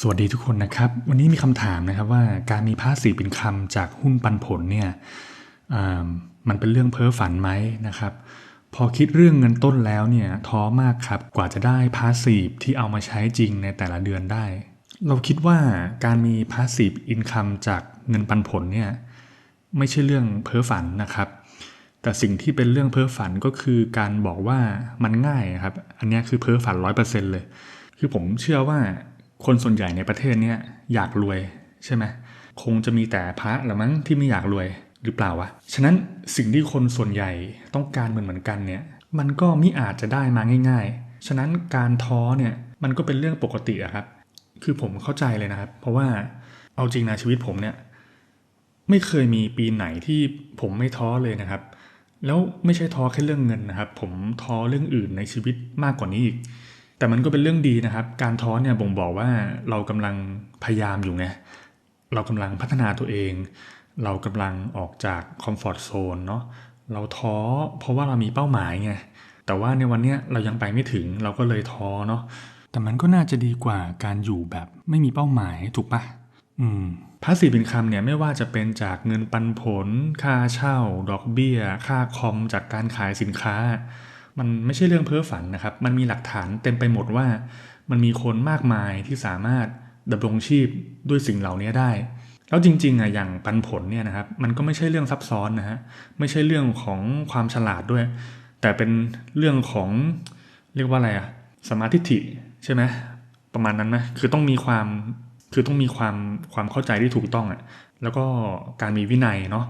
สวัสดีทุกคนนะครับ วันนี้มีคำถามนะครับว่าการมีพาสีเป็นคำจากหุ้นปันผลเนี่ยมันเป็นเรื่องเพ้อฝันไหมนะครับ พอคิดเรื่องเงินต้นแล้วเนี่ยท้อมากครับกว่าจะได้พาสซีฟที่เอามาใช้จริงในแต่ละเดือนได้ เราคิดว่าการมีพาสซีฟอินคัมจากเงินปันผลเนี่ยไม่ใช่เรื่องเพ้อฝันนะครับ แต่สิ่งที่เป็นเรื่องเพ้อฝันก็คือการบอกว่ามันง่ายครับ อันนี้คือเพ้อฝันร้อยเปอร์เซ็นเลย คือผมเชื่อว่า คนส่วนใหญ่ในประเทศเนี้ยอยากรวยใช่ไหมคงจะมีแต่พระละมั้งที่ไม่อยากรวยหรือเปล่าวะ ฉะนั้นสิ่งที่คนส่วนใหญ่ต้องการเหมือนเหมือนกันเนี่ย มันก็มิอาจจะได้มาง่าย ๆ ฉะนั้นการท้อเนี่ยมันก็เป็นเรื่องปกติอะครับ คือผมเข้าใจเลยนะครับ เพราะว่าเอาจริงนะชีวิตผมเนี่ย ไม่เคยมีปีไหนที่ผมไม่ท้อเลยนะครับ แล้วไม่ใช่ท้อแค่เรื่องเงินนะครับ ผมท้อเรื่องอื่นในชีวิตมากกว่านี้อีก แต่มันก็เป็นเรื่องดีนะครับ การท้อเนี่ยบ่งบอกว่าเรากำลังพยายามอยู่ไง เรากำลังพัฒนาตัวเอง เรากำลังออกจากคอมฟอร์ทโซนเนาะ เราท้อเพราะว่าเรามีเป้าหมายไง แต่ว่าในวันเนี้ยเรายังไปไม่ถึงเราก็เลยท้อเนาะ แต่มันก็น่าจะดีกว่าการอยู่แบบไม่มีเป้าหมายถูกปะอืมพาสซีฟอินคัมเนี่ยไม่ว่าจะเป็นจากเงินปันผล ค่าเช่า ดอกเบี้ย ค่าคอมจากการขายสินค้า มันไม่ใช่เรื่องเพ้อฝันนะครับ มันมีหลักฐานเต็มไปหมดว่า มันมีคนมากมายที่สามารถดำรงชีพด้วยสิ่งเหล่านี้ได้ แล้วจริงๆอะอย่างปันผลเนี่ยนะครับมันก็ไม่ใช่เรื่องซับซ้อนนะฮะไม่ใช่เรื่องของความฉลาดด้วย แต่เป็นเรื่องของเรียกว่าอะไรอะสมาธิิใช่ไหมประมาณนั้นไหมคือต้องมีความคือต้องมีความความเข้าใจที่ถูกต้องอะ่ะแล้วก็การมีวินัยเนาะ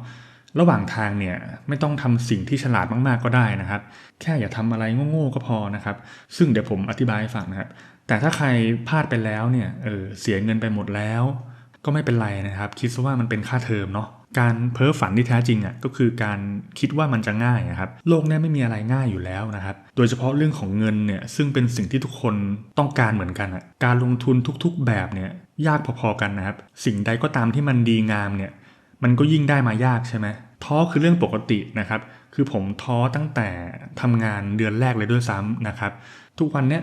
ระหว่างทางเนี่ยไม่ต้องทำสิ่งที่ฉลาดมากๆก็ได้นะครับ แค่อย่าทำอะไรโง่ๆก็พอนะครับ ซึ่งเดี๋ยวผมอธิบายให้ฟังนะครับ แต่ถ้าใครพลาดไปแล้วเนี่ยเออเสียเงินไปหมดแล้ว ก็ไม่เป็นไรนะครับ คิดซะว่ามันเป็นค่าเทอมเนาะการเพ้อฝันที่แท้จริงอะก็คือการคิดว่ามันจะง่ายอะครับ โลกนี้ไม่มีอะไรง่ายอยู่แล้วนะครับ โดยเฉพาะเรื่องของเงินเนี่ยซึ่งเป็นสิ่งที่ทุกคนต้องการเหมือนกันอะการลงทุนทุกๆแบบเนี่ยยากพอๆกันนะครับ สิ่งใดก็ตามที่มันดีงามเนี่ย มันก็ยิ่งได้มายากใช่ไหมท้อคือเรื่องปกตินะครับ คือผมท้อตั้งแต่ทำงานเดือนแรกเลยด้วยซ้ำนะครับ ทุกวันเนี้ย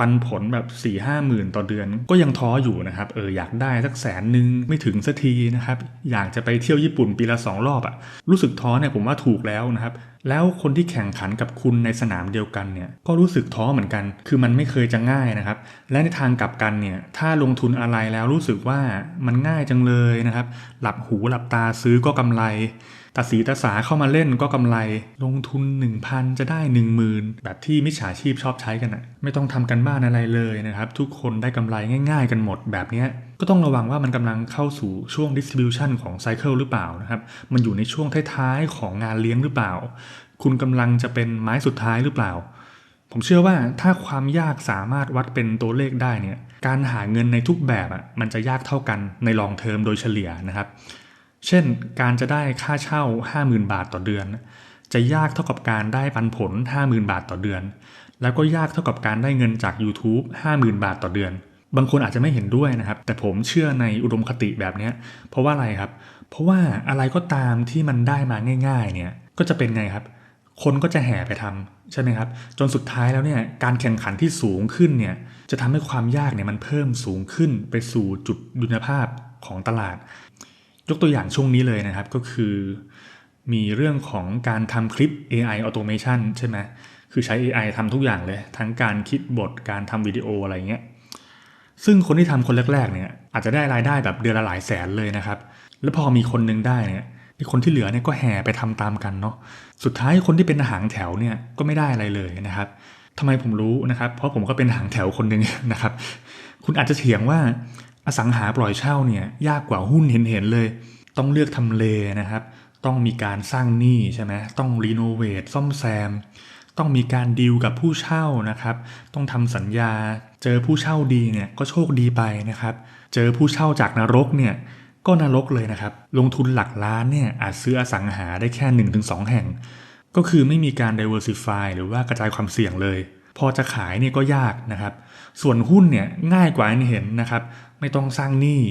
ปันผลแบบ4ี่ห้าหมื่นต่อเดือน ก็ยังท้ออยู่นะครับเอออยากได้สักแสนหนึ่งไม่ถึงสักทีนะครับอยากจะไปเที่ยวญี่ปุ่นปีละสองรอบอะรู้สึกท้อเนี่ยผมว่าถูกแล้วนะครับแล้วคนที่แข่งขันกับคุณในสนามเดียวกันเนี่ยก็รู้สึกท้อเหมือนกัน คือมันไม่เคยจะง่ายนะครับ และในทางกลับกันเนี่ยถ้าลงทุนอะไรแล้วรู้สึกว่ามันง่ายจังเลยนะครับ หลับหูหลับตาซื้อก็กำไร ตาสีตาสาเข้ามาเล่นก็กำไร ลงทุน 1,000 จะได้ 10,000 แบบที่มิจฉาชีพชอบใช้กันอะไม่ต้องทำกันบ้านอะไรเลยนะครับ ทุกคนได้กำไรง่าย ๆ กันหมดแบบนี้ก็ต้องระวังว่ามันกำลังเข้าสู่ช่วง distribution ของไซเคิลหรือเปล่านะครับ มันอยู่ในช่วงท้ายๆของงานเลี้ยงหรือเปล่า คุณกำลังจะเป็นไม้สุดท้ายหรือเปล่าผมเชื่อว่าถ้าความยากสามารถวัดเป็นตัวเลขได้เนี่ยการหาเงินในทุกแบบอะมันจะยากเท่ากันในลองเทอมโดยเฉลี่ยนะครับ เช่น การจะได้ค่าเช่า 50,000 บาทต่อเดือน จะยากเท่ากับการได้ปันผล 50,000 บาทต่อเดือน แล้วก็ยากเท่ากับการได้เงินจาก YouTube 50,000 บาทต่อเดือน บางคนอาจจะไม่เห็นด้วยนะครับ แต่ผมเชื่อในอุดมคติแบบนี้เพราะว่าอะไรครับ เพราะว่าอะไรก็ตามที่มันได้มาง่าย ๆ เนี่ยก็จะเป็นไงครับ คนก็จะแห่ไปทำใช่ไหมครับ จนสุดท้ายแล้วเนี่ยการแข่งขันที่สูงขึ้นเนี่ยจะทำให้ความยากเนี่ยมันเพิ่มสูงขึ้นไปสู่จุดดุลภาพของตลาด ยกตัวอย่างช่วงนี้เลยนะครับก็คือ มีเรื่องของการทำคลิป AI automation ใช่ไหมคือใช้ AI ทำทุกอย่างเลย ทั้งการคิดบทการทำวิดีโออะไรเงี้ยซึ่งคนที่ทำคนแรกๆเนี่ยอาจจะได้รายได้แบบเดือนละหลายแสนเลยนะครับ แล้วพอมีคนนึงได้เนี่ยไอคนที่เหลือเนี่ยก็แห่ไปทำตามกันเนาะ สุดท้ายคนที่เป็นหางแถวเนี่ยก็ไม่ได้อะไรเลยนะครับทำไมผมรู้นะครับ เพราะผมก็เป็นหางแถวคนหนึ่งนะครับ คุณอาจจะเถียงว่า อสังหาปล่อยเช่าเนี่ยยากกว่าหุ้นเห็นๆเลย ต้องเลือกทำเลนะครับ ต้องมีการสร้างหนี้ใช่ไหมต้องรีโนเวทซ่อมแซม ต้องมีการดีลกับผู้เช่านะครับ ต้องทำสัญญา เจอผู้เช่าดีเนี่ยก็โชคดีไปนะครับ เจอผู้เช่าจากนรกเนี่ยก็นรกเลยนะครับ ลงทุนหลักล้านเนี่ยอาจซื้ออสังหาได้แค่ 1-2 แห่ง ก็คือไม่มีการ diversify หรือว่ากระจายความเสี่ยงเลย พอจะขายเนี่ยก็ยากนะครับ ส่วนหุ้นเนี่ยง่ายกว่าที่เห็นนะครับ ไม่ต้องสร้างหนี้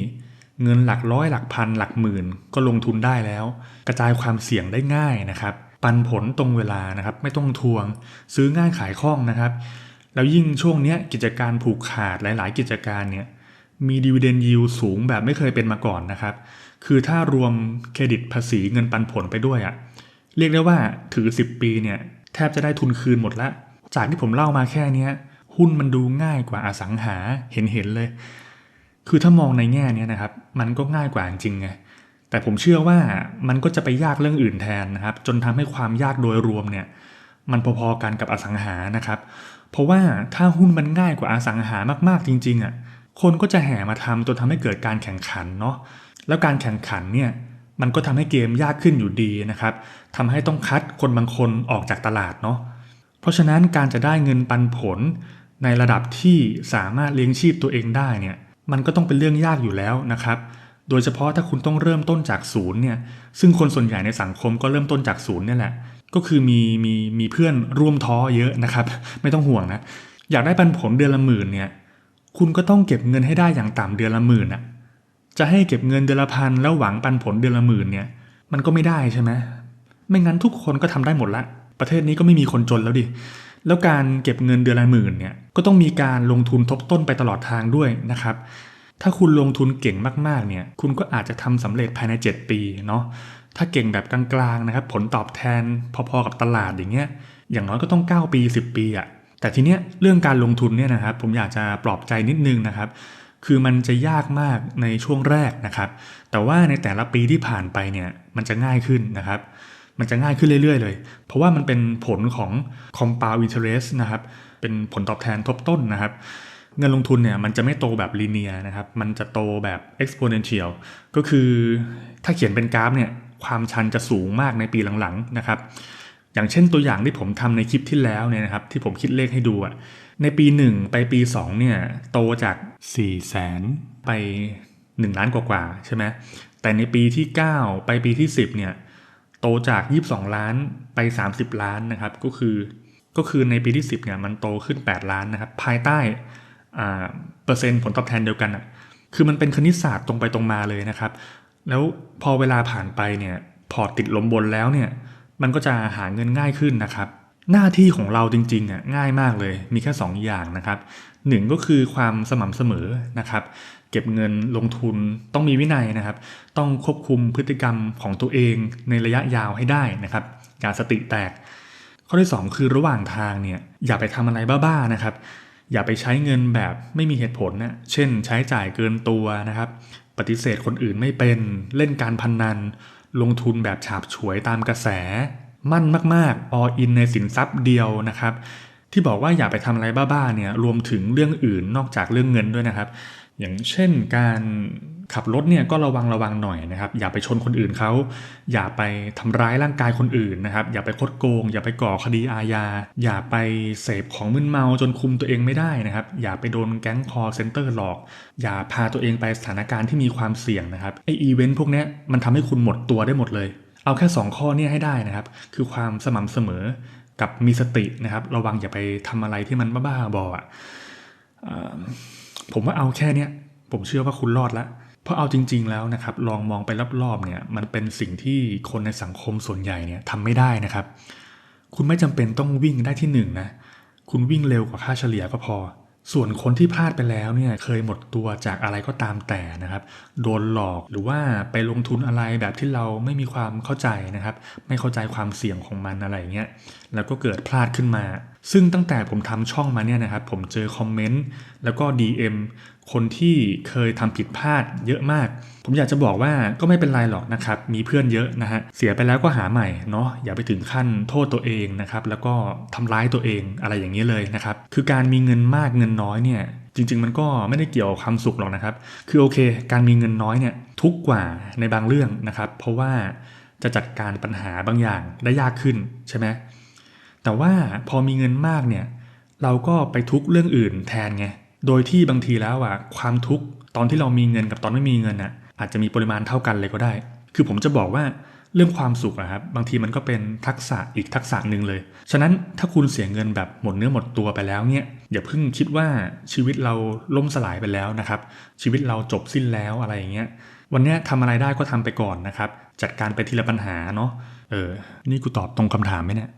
เงินหลักร้อยหลักพันหลักหมื่น ก็ลงทุนได้แล้ว กระจายความเสี่ยงได้ง่ายนะครับ ปันผลตรงเวลานะครับ ไม่ต้องทวง ซื้อง่ายขายคล่องนะครับ แล้วยิ่งช่วงเนี้ยกิจการผูกขาดหลาย ๆ กิจการเนี่ยมีดีเวเดนยิวสูงแบบไม่เคยเป็นมาก่อนนะครับ คือถ้ารวมเครดิตภาษีเงินปันผลไปด้วยอะเรียกได้ว่าถือ 10 ปีเนี่ยแทบจะได้ทุนคืนหมดละ จากที่ผมเล่ามาแค่เนี้ย หุ้นมันดูง่ายกว่าอสังหาเห็นเห็นเลย คือถ้ามองในแง่เนี้ยนะครับ มันก็ง่ายกว่าจริงไงแต่ผมเชื่อว่ามันก็จะไปยากเรื่องอื่นแทนนะครับ จนทำให้ความยากโดยรวมเนี่ย มันพอๆกันกับอสังหานะครับ เพราะว่าถ้าหุ้นมันง่ายกว่าอสังหามากๆจริงๆอะคนก็จะแห่มาทำจนทำให้เกิดการแข่งขันเนาะแล้วการแข่งขันเนี่ยมันก็ทำให้เกมยากขึ้นอยู่ดีนะครับทำให้ต้องคัดคนบางคนออกจากตลาดเนาะเพราะฉะนั้นการจะได้เงินปันผล ในระดับที่สามารถเลี้ยงชีพตัวเองได้เนี่ยมันก็ต้องเป็นเรื่องยากอยู่แล้วนะครับ โดยเฉพาะถ้าคุณต้องเริ่มต้นจากศูนย์เนี่ยซึ่งคนส่วนใหญ่ในสังคมก็เริ่มต้นจากศูนย์เนี่ยแหละ ก็คือมีมีมีเพื่อนร่วมท้อเยอะนะครับ ไม่ต้องห่วงนะอยากได้ปันผลเดือนละหมื่นเนี่ยคุณก็ต้องเก็บเงินให้ได้อย่างต่ำเดือนละหมื่นอะจะให้เก็บเงินเดือนละพันแล้วหวังปันผลเดือนละหมื่นเนี่ยมันก็ไม่ได้ใช่ไหมไม่งั้นทุกคนก็ทำได้หมดละ ประเทศนี้ก็ไม่มีคนจนแล้วดิ แล้วการเก็บเงินเดือนละหมื่นเนี่ยก็ต้องมีการลงทุนทบต้นไปตลอดทางด้วยนะครับ ถ้าคุณลงทุนเก่งมากๆเนี่ยคุณก็อาจจะทำสำเร็จภายใน 7 ปีเนาะถ้าเก่งแบบกลางๆนะครับผลตอบแทนพอๆกับตลาดอย่างเงี้ยอย่างน้อยก็ต้อง 9 ปี 10 ปีอะแต่ทีเนี้ยเรื่องการลงทุนเนี่ยนะครับผมอยากจะปลอบใจนิดนึงนะครับคือมันจะยากมากในช่วงแรกนะครับ แต่ว่าในแต่ละปีที่ผ่านไปเนี่ยมันจะง่ายขึ้นนะครับ มันจะง่ายขึ้นเรื่อยๆ เลย เพราะว่ามันเป็นผลของ compound interest นะครับ เป็นผลตอบแทนทบต้นนะครับ เงินลงทุนเนี่ยมันจะไม่โตแบบ linear นะครับ มันจะโตแบบ exponential ก็คือถ้าเขียนเป็นกราฟเนี่ยความชันจะสูงมากในปีหลังๆนะครับ อย่างเช่นตัวอย่างที่ผมทำในคลิปที่แล้วเนี่ยนะครับ ที่ผมคิดเลขให้ดูอะในปี 1 ไปปี 2 เนี่ยโตจาก 4 0 0แสนไป 1 ล้านกว่าๆใช่ไหมแต่ในปีที่ 9 ไปปีที่ 10 เนี่ย โตจาก 22 ล้านไป 30 ล้านนะครับ ก็คือก็คือในปีที่ 10เนี่ยมันโตขึ้น 8 ล้านนะครับ ภายใต้อ่าเปอร์เซ็นต์ผลตอบแทนเดียวกันอะคือมันเป็นคณิตศาสตร์ตรงไปตรงมาเลยนะครับ แล้วพอเวลาผ่านไปเนี่ยพอร์ตติดลมบนแล้วเนี่ยมันก็จะหาเงินง่ายขึ้นนะครับ หน้าที่ของเราจริงๆอะง่ายมากเลยมีแค่ 2 อย่างนะครับหนึ่งก็คือความสม่ำเสมอนะครับ เก็บเงินลงทุนต้องมีวินัยนะครับ ต้องควบคุมพฤติกรรมของตัวเองในระยะยาวให้ได้นะครับ อย่าสติแตก ข้อที่ 2 คือระหว่างทางเนี่ยอย่าไปทำอะไรบ้าๆนะครับ อย่าไปใช้เงินแบบไม่มีเหตุผลนะเช่น ใช้จ่ายเกินตัวนะครับ ปฏิเสธคนอื่นไม่เป็นเล่นการพนนัน ลงทุนแบบฉาบฉวยตามกระแส มั่นมากๆ all in ในสินทรัพย์เดียวนะครับที่บอกว่าอย่าไปทำอะไรบ้าๆเนี่ยรวมถึงเรื่องอื่นนอกจากเรื่องเงินด้วยนะครับ อย่างเช่นการขับรถเนี่ยก็ระวังระวังหน่อยนะครับอย่าไปชนคนอื่นเขาอย่าไปทำร้ายร่างกายคนอื่นนะครับอย่าไปคดโกง อย่าไปก่อคดีอาญาอย่าไปเสพของมึนเมาจนคุมตัวเองไม่ได้นะครับอย่าไปโดนแก๊งคอเซ็นเตอร์หลอก อย่าพาตัวเองไปสถานการณ์ที่มีความเสี่ยงนะครับไออีเวนต์พวกเนี้ยมันทำให้คุณหมดตัวได้หมดเลย เอาแค่ 2 ข้อเนี่ยให้ได้นะครับคือความสม่ำเสมอกับมีสตินะครับระวังอย่าไปทำอะไรที่มันบ้าๆบออะ ผมว่าเอาแค่เนี้ยผมเชื่อว่าคุณรอดละเพราะเอาจริง ๆ แล้วนะครับ ลองมองไปรอบๆเนี่ยมันเป็นสิ่งที่คนในสังคมส่วนใหญ่เนี่ยทำไม่ได้นะครับ คุณไม่จำเป็นต้องวิ่งได้ที่หนึ่งนะคุณวิ่งเร็วกว่าค่าเฉลี่ยก็พอ ส่วนคนที่พลาดไปแล้วเนี่ยเคยหมดตัวจากอะไรก็ตามแต่นะครับ โดนหลอกหรือว่าไปลงทุนอะไรแบบที่เราไม่มีความเข้าใจนะครับ ไม่เข้าใจความเสี่ยงของมันอะไรเงี้ยแล้วก็เกิดพลาดขึ้นมา ซึ่งตั้งแต่ผมทำช่องมาเนี่ยนะครับ ผมเจอคอมเมนต์แล้วก็ DM คนที่เคยทำผิดพลาดเยอะมาก ผมอยากจะบอกว่าก็ไม่เป็นไรหรอกนะครับ มีเพื่อนเยอะนะฮะ เสียไปแล้วก็หาใหม่เนาะ อย่าไปถึงขั้นโทษตัวเองนะครับ แล้วก็ทำร้ายตัวเองอะไรอย่างนี้เลยนะครับ คือการมีเงินมากเงินน้อยเนี่ย จริง ๆ มันก็ไม่ได้เกี่ยวความสุขหรอกนะครับ คือโอเค การมีเงินน้อยเนี่ยทุกกว่าในบางเรื่องนะครับ เพราะว่าจะจัดการปัญหาบางอย่างได้ยากขึ้นใช่ไหมแต่ว่าพอมีเงินมากเนี่ย เราก็ไปทุกเรื่องอื่นแทนไง โดยที่บางทีแล้วอะความทุกข์ ตอนที่เรามีเงินกับตอนไม่มีเงินอะอาจจะมีปริมาณเท่ากันเลยก็ได้ คือผมจะบอกว่าเรื่องความสุขอะครับบางทีมันก็เป็นทักษะอีกทักษะหนึ่งเลย ฉะนั้นถ้าคุณเสียเงินแบบหมดเนื้อหมดตัวไปแล้วเนี่ยอย่าเพิ่งคิดว่าชีวิตเราล่มสลายไปแล้วนะครับชีวิตเราจบสิ้นแล้วอะไรอย่างเงี้ยวันนี้ทำอะไรได้ก็ทำไปก่อนนะครับ จัดการไปทีละปัญหาเนาะเออนี่กูตอบตรงคำถามไหมเนี่ย